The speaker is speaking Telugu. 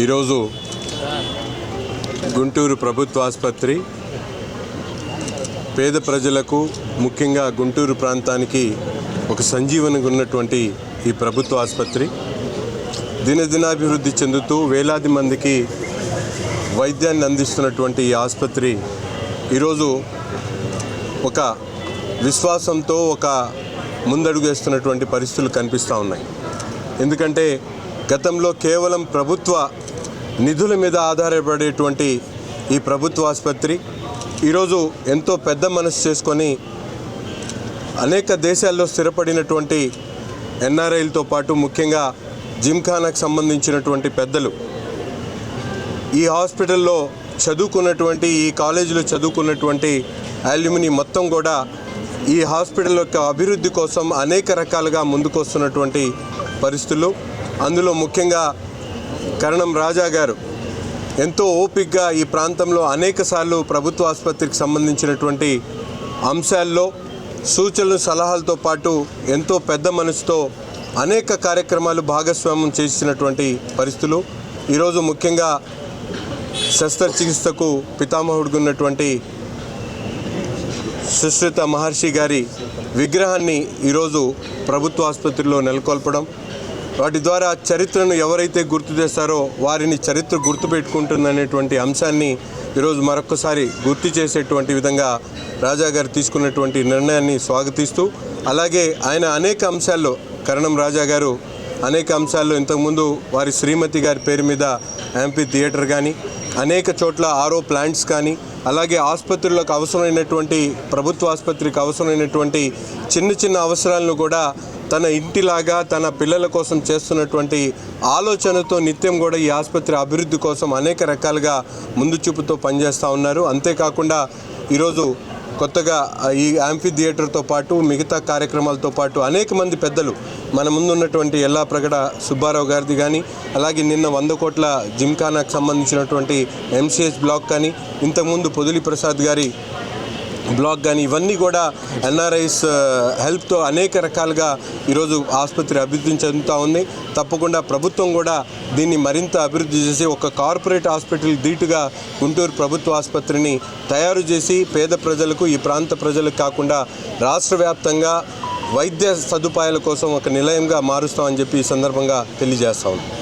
ఈరోజు గుంటూరు ప్రభుత్వ ఆసుపత్రి పేద ప్రజలకు ముఖ్యంగా గుంటూరు ప్రాంతానికి ఒక సంజీవనిగా ఉన్నటువంటి ఈ ప్రభుత్వ ఆసుపత్రి. దినదినాభివృద్ధి చెందుతూ వేలాది మందికి వైద్యాన్ని అందిస్తున్నటువంటి ఈ ఆసుపత్రి ఈరోజు ఒక విశ్వాసంతో ఒక ముందడుగు వేస్తున్నటువంటి పరిస్థితులు కనిపిస్తూ ఉన్నాయి. ఎందుకంటే గతంలో కేవలం ప్రభుత్వ నిధుల మీద ఆధారపడేటువంటి ఈ ప్రభుత్వ ఆసుపత్రి ఈరోజు ఎంతో పెద్ద మనసు చేసుకొని అనేక దేశాల్లో స్థిరపడినటువంటి ఎన్ఆర్ఐలతో పాటు ముఖ్యంగా జిమ్ఖానాకు సంబంధించినటువంటి పెద్దలు. ఈ హాస్పిటల్లో చదువుకున్నటువంటి ఈ కాలేజీలో చదువుకున్నటువంటి అల్యూమిని మొత్తం కూడా ఈ హాస్పిటల్ యొక్క అభివృద్ధి కోసం అనేక రకాలుగా ముందుకు వస్తున్నటువంటి పరిస్థితులు. అందులో ముఖ్యంగా కరణం రాజా గారు ఎంతో ఓపిక్గా ఈ ప్రాంతంలో అనేక సార్లు ప్రభుత్వ ఆసుపత్రికి సంబంధించినటువంటి అంశాల్లో సూచనలు సలహాలతో పాటు ఎంతో పెద్ద మనసుతో అనేక కార్యక్రమాలు భాగస్వామ్యం చేసినటువంటి పరిస్థితులు. ఈరోజు ముఖ్యంగా శస్త్రచికిత్సకు పితామహుడుగున్నటువంటి సుశ్రుత మహర్షి గారి విగ్రహాన్ని ఈరోజు ప్రభుత్వ ఆసుపత్రిలో నెలకొల్పడం వాటి ద్వారా చరిత్రను ఎవరైతే గుర్తు చేస్తారో వారిని చరిత్ర గుర్తుపెట్టుకుంటుందనేటువంటి అంశాన్ని ఈరోజు మరొకసారి గుర్తు చేసేటువంటి విధంగా రాజా గారు తీసుకున్నటువంటి నిర్ణయాన్ని స్వాగతిస్తూ అలాగే ఆయన అనేక అంశాల్లో కరణం రాజా గారు అనేక అంశాల్లో ఇంతకుముందు వారి శ్రీమతి గారి పేరు మీద ఎంపీ థియేటర్ కానీ అనేక చోట్ల ఆరో ప్లాంట్స్ కానీ అలాగే ఆసుపత్రులకు అవసరమైనటువంటి ప్రభుత్వ ఆసుపత్రికి అవసరమైనటువంటి చిన్న చిన్న అవసరాలను కూడా తన ఇంటిలాగా తన పిల్లల కోసం చేస్తున్నటువంటి ఆలోచనతో నిత్యం కూడా ఈ ఆసుపత్రి అభివృద్ధి కోసం అనేక రకాలుగా ముందు చూపుతో పనిచేస్తూ ఉన్నారు. అంతేకాకుండా ఈరోజు కొత్తగా ఈ యాంఫీ థియేటర్తో పాటు మిగతా కార్యక్రమాలతో పాటు అనేక మంది పెద్దలు మన ముందున్నటువంటి ఎల్లా ప్రగడ సుబ్బారావు గారిది కానీ అలాగే నిన్న వంద కోట్ల జిమ్ఖానాకు సంబంధించినటువంటి ఎంసీఎస్ బ్లాక్ కానీ ఇంతకుముందు పొదిలి ప్రసాద్ గారి బ్లాక్ కానీ ఇవన్నీ కూడా ఎన్ఆర్ఐస్ హెల్ప్తో అనేక రకాలుగా ఈరోజు ఆసుపత్రి అభివృద్ధి చెందుతూ ఉంది. తప్పకుండా ప్రభుత్వం కూడా దీన్ని మరింత అభివృద్ధి చేసి ఒక కార్పొరేట్ హాస్పిటల్ ధీటుగా గుంటూరు ప్రభుత్వ ఆసుపత్రిని తయారు చేసి పేద ప్రజలకు ఈ ప్రాంత ప్రజలకు కాకుండా రాష్ట్ర వ్యాప్తంగా వైద్య సదుపాయాల కోసం ఒక నిలయంగా మారుస్తామని చెప్పి ఈ సందర్భంగా తెలియజేస్తా ఉన్నాం.